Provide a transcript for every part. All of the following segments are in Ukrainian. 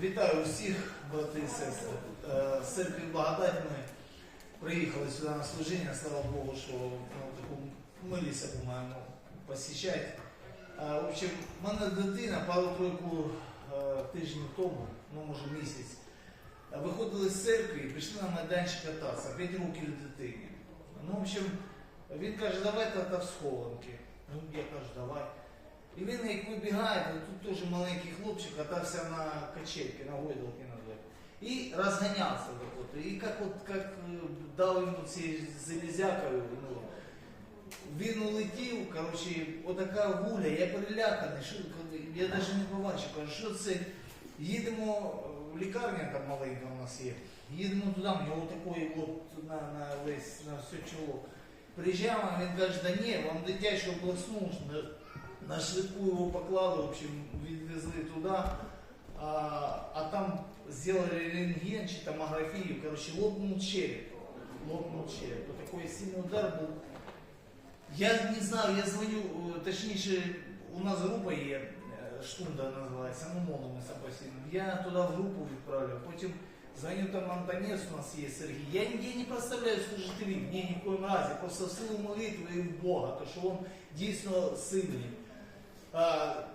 Вітаю всіх, брати і сестри. Е, З церкви Благодать ми приїхали сюди на служіння, слава Богу, що ну, таку миліся, по-моєму, посіщать. А, В общем, в мене дитина пару-тройку е, тижнів тому, ну може місяць, е, виходили з церкви і пішли на майданчик кататися, 5 років дитині. Ну, в общем, він каже, давай тата в схованки. Ну, я кажу, давай. І він як вибігає, тут теж маленький хлопчик катався на качельке, на гойдалке назад. І розганявся вот, І як от как е, дав йому ці залізякою, ну, він улетів, коротше, отака гуля, я переляканий, що, я навіть не побачив, кажу, що це, їдемо, в лікарня там маленька у нас є, їдемо туди, у нього такої от на, на весь, на все чоло. Приїжджаємо, він каже, да ні, вам дитячу обласну, на, на швидку його поклали, в общем, відвезли туди, а, а там сделали рентген чи томографию, короче, лопнул череп. Лопнул череп. Вот такой сильный удар был. Я не знаю, я звоню, э, точніше, у нас група є, е, штунда називається, ну молимося постійно. Я туди в групу відправляю, потім звоню там Антонец, у нас є Сергій. Я, я не представляю служителів, ні, ні в коїм разі, просто в силу молитви і в Бога, то що він дійсно сильний.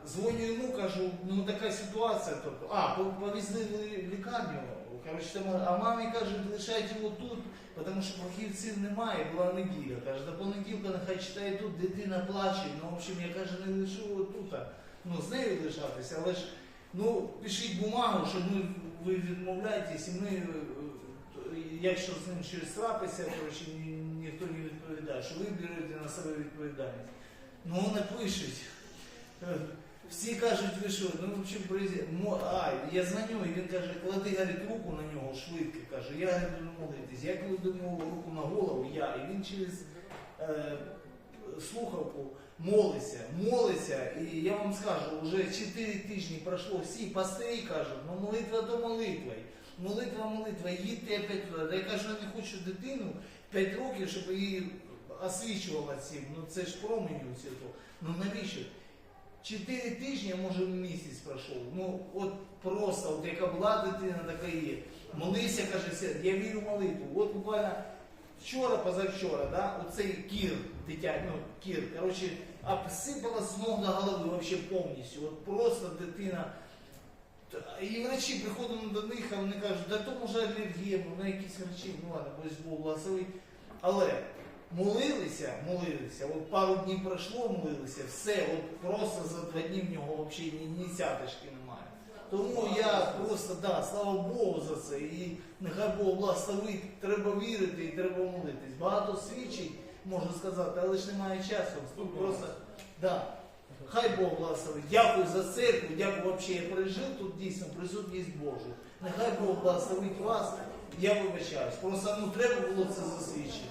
Дзвоню йому, кажу, ну така ситуація. Тобто, а, по- повезли в лікарню. Коротше, а мамі каже, лишайте його тут, тому що фахівців немає, була неділя. Каже, до понеділка нехай читає тут, дитина плаче. Ну, в общем, я каже, не лишу його тут. Ну, з нею лишатися, але ж ну, пишіть бумагу, що ми, ви відмовляєтесь, і ми, е, якщо з ним щось трапиться, коротше, ні- ніхто не відповідає, що ви берете на себе відповідальність. Ну, вони пишуть. Всі кажуть, ви що, ну в приїзд- а, я дзвоню, і він каже, клади говорить, руку на нього швидко, каже, я говорю, молитись. Я кладу йому руку на голову, я, і він через е, слухавку молиться, молиться, і я вам скажу, вже 4 тижні пройшло, всі пастирі кажуть, ну молитва до молитви. Молитва, молитва, їдьте опять туди. Я кажу, я не хочу дитину 5 років, щоб її освічувала цим. Ну це ж промені усі то. Ну навіщо? Чотири тижні, може місяць пройшов. Ну от просто, от яка була дитина, така є. Молився, каже, «Сер, я вірю в молитву. От буквально вчора, позавчора, да, оцей кір, дитя, ну кір, коротше, обсипала з ног до голови вообще повністю. От просто дитина. І врачі приходимо до них, а вони кажуть, да то може алергія, ну якісь врачі, ну ладно, Бог благословить. Але молилися, молилися, от пару днів пройшло, молилися, все, от просто за два дні в нього взагалі ні, ні сяточки немає. Тому я просто, да, слава Богу за це. І нехай Бог благословить, треба вірити і треба молитись. Багато свідчень можна сказати, але ж немає часу. Тут просто, да. Хай Бог благословить. Дякую за церкву, дякую взагалі, я пережив тут дійсно присутність Божу. Нехай Бог благословить вас. Я вибачаюсь. Просто ну треба було це засвідчити.